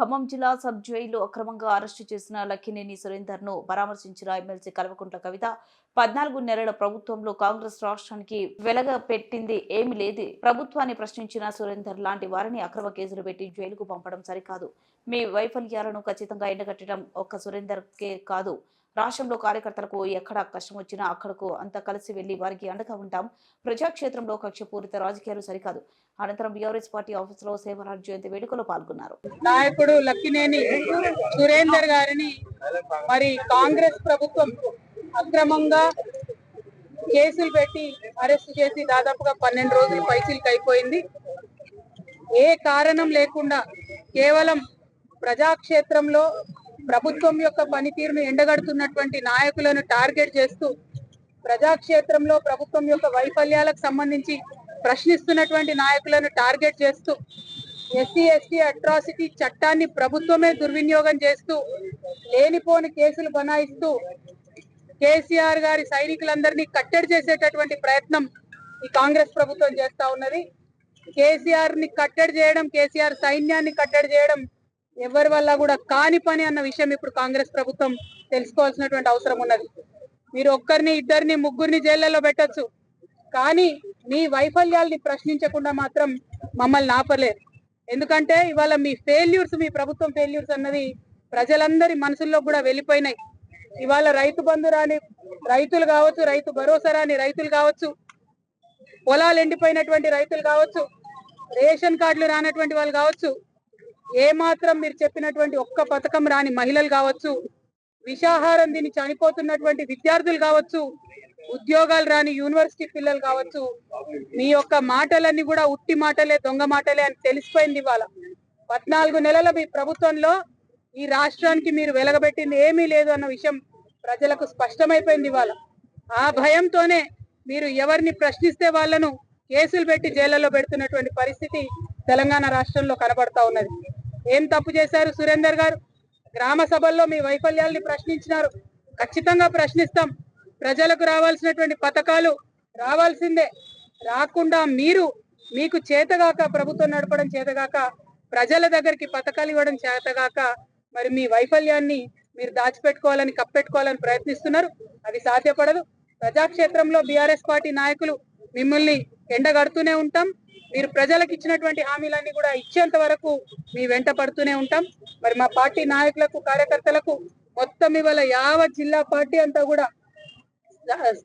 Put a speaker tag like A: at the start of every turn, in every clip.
A: ఖమ్మం జిల్లా sub jail అక్రమంగా arrest చేసిన లక్కినేని సురేందర్ను పరామర్శించిన ఎమ్మెల్సీ కల్వకుంట్ల కవిత పద్నాలుగు నెలల ప్రభుత్వంలో కాంగ్రెస్ రాష్ట్రానికి వెలగ పెట్టింది ఏమి లేదు. ప్రభుత్వాన్ని ప్రశ్నించిన సురేందర్ లాంటి వారిని అక్రమ కేసులు పెట్టి జైలుకు పంపడం సరికాదు. మీ వైఫల్యాలను ఖచ్చితంగా ఎండగట్టడం ఒక్క సురేందర్ కే కాదు. రాష్ట్రంలో కార్యకర్తలకు ఎక్కడ కష్టం వచ్చినా అక్కడకు అంత కలిసి వెళ్ళి వారికి అండగా ఉంటాం. ప్రజాక్షేత్రంలో కక్షపూరిత రాజకీయాలు సరికాదు. అనంతరం బీఆర్ఎస్ పార్టీ ఆఫీసులో సేవరాజ్ జయంతి వేడుకలో పాల్గొన్నారు.
B: నాయకుడు లక్కినేని సురేందర్ గారిని మరి కాంగ్రెస్ ప్రభుత్వం అక్రమంగా కేసులు పెట్టి అరెస్ట్ చేసి దాదాపుగా పన్నెండు రోజులు పైసీలకు అయిపోయింది. ఏ కారణం లేకుండా కేవలం ప్రజాక్షేత్రంలో ప్రభుత్వం యొక్క పనితీరును ఎండగడుతున్నటువంటి నాయకులను టార్గెట్ చేస్తూ ప్రజాక్షేత్రంలో ప్రభుత్వం యొక్క వైఫల్యాలకు సంబంధించి ప్రశ్నిస్తున్నటువంటి నాయకులను టార్గెట్ చేస్తూ ఎస్సీ ఎస్టీ అట్రాసిటీ చట్టాన్ని ప్రభుత్వమే దుర్వినియోగం చేస్తూ లేనిపోని కేసులు బనాయిస్తూ కేసీఆర్ గారి సైనికులందరినీ కట్టడి చేసేటటువంటి ప్రయత్నం ఈ కాంగ్రెస్ ప్రభుత్వం చేస్తా ఉన్నది. కేసీఆర్ని కట్టడి చేయడం కేసీఆర్ సైన్యాన్ని కట్టడి చేయడం ఎవరి వల్ల కూడా కాని పని అన్న విషయం ఇప్పుడు కాంగ్రెస్ ప్రభుత్వం తెలుసుకోవాల్సినటువంటి అవసరం ఉన్నది. మీరు ఒక్కరిని ఇద్దరిని ముగ్గురిని జైళ్ళలో పెట్టొచ్చు. కానీ మీ వైఫల్యాల్ని ప్రశ్నించకుండా మాత్రం మమ్మల్ని ఆపలేరు. ఎందుకంటే ఇవాళ మీ ఫెయిల్యూర్స్ మీ ప్రభుత్వం ఫెయిల్యూర్స్ అన్నది ప్రజలందరి మనసుల్లో కూడా వెళ్ళిపోయినాయి. ఇవాళ రైతు బంధు రాని రైతులు కావచ్చు రైతు భరోసా రాని రైతులు కావచ్చు పొలాలు ఎండిపోయినటువంటి రైతులు కావచ్చు రేషన్ కార్డులు రానటువంటి వాళ్ళు కావచ్చు ఏ మాత్రం మీరు చెప్పినటువంటి ఒక్క పథకం రాని మహిళలు కావచ్చు విషాహారం దీన్ని చనిపోతున్నటువంటి విద్యార్థులు కావచ్చు ఉద్యోగాలు రాని యూనివర్సిటీ పిల్లలు కావచ్చు మీ యొక్క మాటలన్నీ కూడా ఉట్టి మాటలే దొంగ మాటలే అని తెలిసిపోయింది ఇవాళ. పద్నాలుగు నెలల మీ ప్రభుత్వంలో ఈ రాష్ట్రానికి మీరు వెలగబెట్టింది ఏమీ లేదు అన్న విషయం ప్రజలకు స్పష్టమైపోయింది ఇవాళ. ఆ భయంతోనే మీరు ఎవరిని ప్రశ్నిస్తే వాళ్ళను కేసులు పెట్టి జైళ్ళలో పెడుతున్నటువంటి పరిస్థితి తెలంగాణ రాష్ట్రంలో కనబడతా ఉన్నది. ఏం తప్పు చేశారు సురేందర్ గారు? గ్రామ సభల్లో మీ వైఫల్యాల్ని ప్రశ్నించినారు. ఖచ్చితంగా ప్రశ్నిస్తాం. ప్రజలకు రావాల్సినటువంటి పథకాలు రావాల్సిందే. రాకుండా మీరు మీకు చేతగాక ప్రభుత్వం నడపడం చేతగాక ప్రజల దగ్గరికి పథకాలు ఇవ్వడం చేతగాక మరి మీ వైఫల్యాన్ని మీరు దాచిపెట్టుకోవాలని కప్పెట్టుకోవాలని ప్రయత్నిస్తున్నారు. అది సాధ్యపడదు. ప్రజాక్షేత్రంలో బీఆర్ఎస్ పార్టీ నాయకులు మిమ్మల్ని ఎండగడుతూనే ఉంటాం. మీరు ప్రజలకు ఇచ్చినటువంటి హామీలన్నీ కూడా ఇచ్చేంత వరకు మీ వెంట పడుతూనే ఉంటాం. మరి మా పార్టీ నాయకులకు కార్యకర్తలకు మొత్తం ఇవాళ యావత్ జిల్లా పార్టీ అంతా కూడా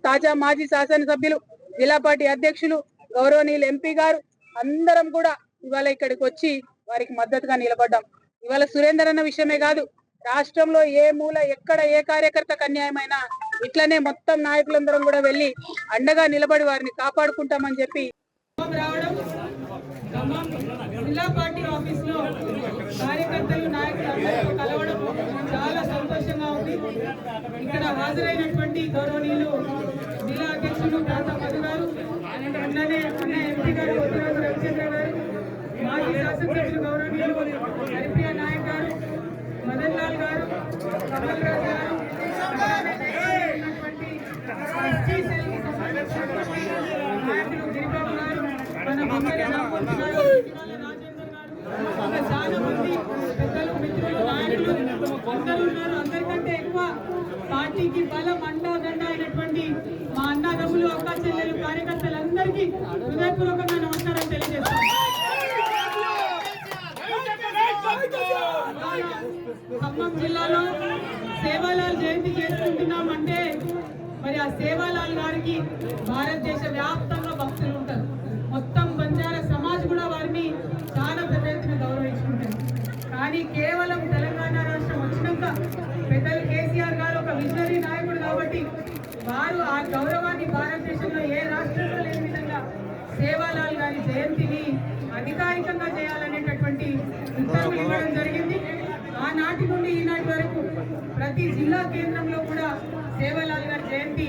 B: తాజా మాజీ శాసనసభ్యులు జిల్లా పార్టీ అధ్యక్షులు గౌరవనీయులు ఎంపీ గారు అందరం కూడా ఇవాళ ఇక్కడికి వచ్చి వారికి మద్దతుగా నిలబడ్డాం. ఇవాళ సురేందర్ అన్న విషయమే కాదు రాష్ట్రంలో ఏ మూల ఎక్కడ ఏ కార్యకర్తకు అన్యాయమైనా ఇట్లనే మొత్తం నాయకులందరం కూడా వెళ్ళి అండగా నిలబడి వారిని కాపాడుకుంటామని చెప్పి రావడం జిల్లా పార్టీ ఆఫీస్లో కార్యకర్తలు నాయకులు అందరితో కలవడం చాలా సంతోషంగా ఉంది. ఇక్కడ హాజరైనటువంటి గౌరవనీయులు జిల్లా అధ్యక్షులు ప్రాంత గారు అన్ననే అన్న ఎంపీ గారు చాలా మంది పెద్దలు మిత్రులు నాయకులు అందరూ ఉన్నారు అందరికంటే ఎక్కువ పార్టీకి బలం అండా దండ అయినటువంటి మా అన్నదమ్ములు అక్క చెల్లెలు కార్యకర్తలందరికీ హృదయపూర్వకంగా నమస్కారం తెలియజేస్తాం ఖమ్మం జిల్లాలో సేవాలాల్ జయంతి చేసుకుంటున్నాం అంటే మరి ఆ సేవాలాల్ గారికి భారతదేశ వ్యాప్తంగా భక్తులు కానీ కేవలం తెలంగాణ రాష్ట్రం వచ్చినాక పెద్దలు కేసీఆర్ గారు ఒక విజనరీ నాయకుడు కాబట్టి వారు ఆ గౌరవాన్ని భారతదేశంలో ఏ రాష్ట్రంలో లేని విధంగా సేవాలాల్ గారి జయంతిని అధికారికంగా చేయాలనేటటువంటి ఉత్తర్వులు ఇవ్వడం జరిగింది. ఆనాటి నుండి ఈనాటి వరకు ప్రతి జిల్లా కేంద్రంలో కూడా సేవాలాల్ గారి జయంతి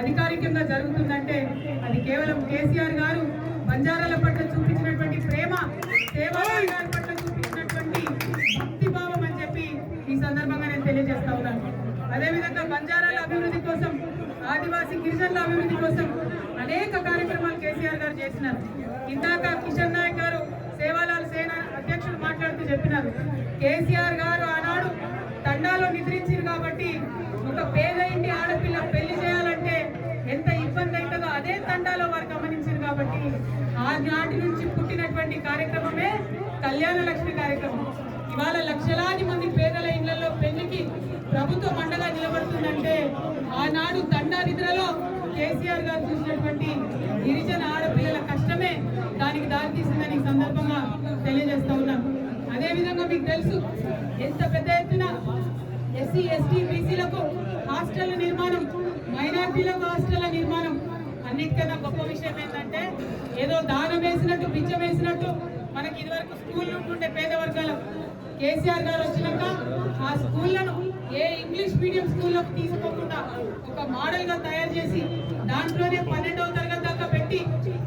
B: అధికారికంగా జరుగుతుందంటే అది కేవలం కేసీఆర్ గారు బంజారాల పట్ల ఆదివాసీ గిరిజనుల అభివృద్ధి కోసం అనేక కార్యక్రమాలు కేసీఆర్ గారు చేసినారు. ఇందాక కిషన్ నాయక్ గారు సేవాలాల్ సేన అధ్యక్షుడు మాట్లాడుతూ చెప్పినారు.
C: కేసీఆర్ గారు ఆనాడు తండాలో నిద్రించారు కాబట్టి ఒక పేద ఇంటి ఆడపిల్ల పెళ్ళి చేయాలంటే ఎంత ఇబ్బంది అవుతుందో అదే తండాలో వారు గమనించారు కాబట్టి ఆనాటి నుంచి పుట్టినటువంటి కార్యక్రమమే కళ్యాణ లక్ష్మి కార్యక్రమం. ఇవాళ లక్షలాది మంది పేదల ఇళ్ళలో పెళ్ళికి ప్రభుత్వం అండగా నిలబడుతుందంటే ఆనాడు నిద్రలో కేసీఆర్ గారు చూసినటువంటి గిరిజన ఆడపిల్లల కష్టమే దానికి దారితీసిందని సందర్భంగా తెలియజేస్తా ఉన్నాను అదేవిధంగా మీకు తెలుసు ఎంత పెద్ద ఎత్తున ఎస్సీ ఎస్టీ బీసీలకు హాస్టల్ నిర్మాణం మైనార్టీలకు హాస్టల్ నిర్మాణం అన్నిటికన్నా గొప్ప విషయం ఏంటంటే ఏదో దానం వేసినట్టు బిచ్చం వేసినట్టు మనకి ఇదివరకు స్కూల్ ఉంటుండే పేద వర్గాలకు కేసీఆర్ గారు వచ్చినాక ఆ స్కూళ్ళను ఏ ఇంగ్లీష్ మీడియం స్కూళ్ళకు తీసుకోకుండా ఒక మోడల్గా తయారు చేసి దాంట్లోనే పన్నెండవ తరగతి దాకా పెట్టి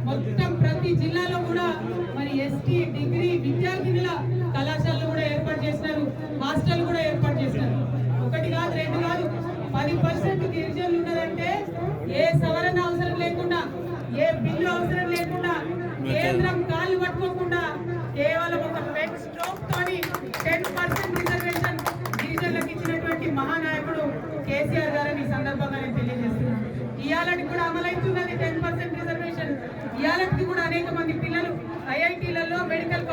C: మొత్తం ప్రతి జిల్లాలో కూడా మరి ఎస్టీ డిగ్రీ విద్యార్థినుల కళాశాలలు కూడా ఏర్పాటు చేసినారు హాస్టల్ కూడా ఏర్పాటు చేసినారు. ఒకటి కాదు రెండు కాదు పది పర్సెంట్ గిరిజనులు ఉన్నారంటే ఏ సవరణ అవసరం లేకుండా ఏ బిల్లు అవసరం లేకుండా కేంద్రం కాళ్ళు పట్టుకోకుండా కేవలం ఒక పెన్ అమలవుతున్నది. టెన్ పర్సెంట్ రిజర్వేషన్ ఇవాళకి కూడా అనేక మంది పిల్లలు ఐఐటి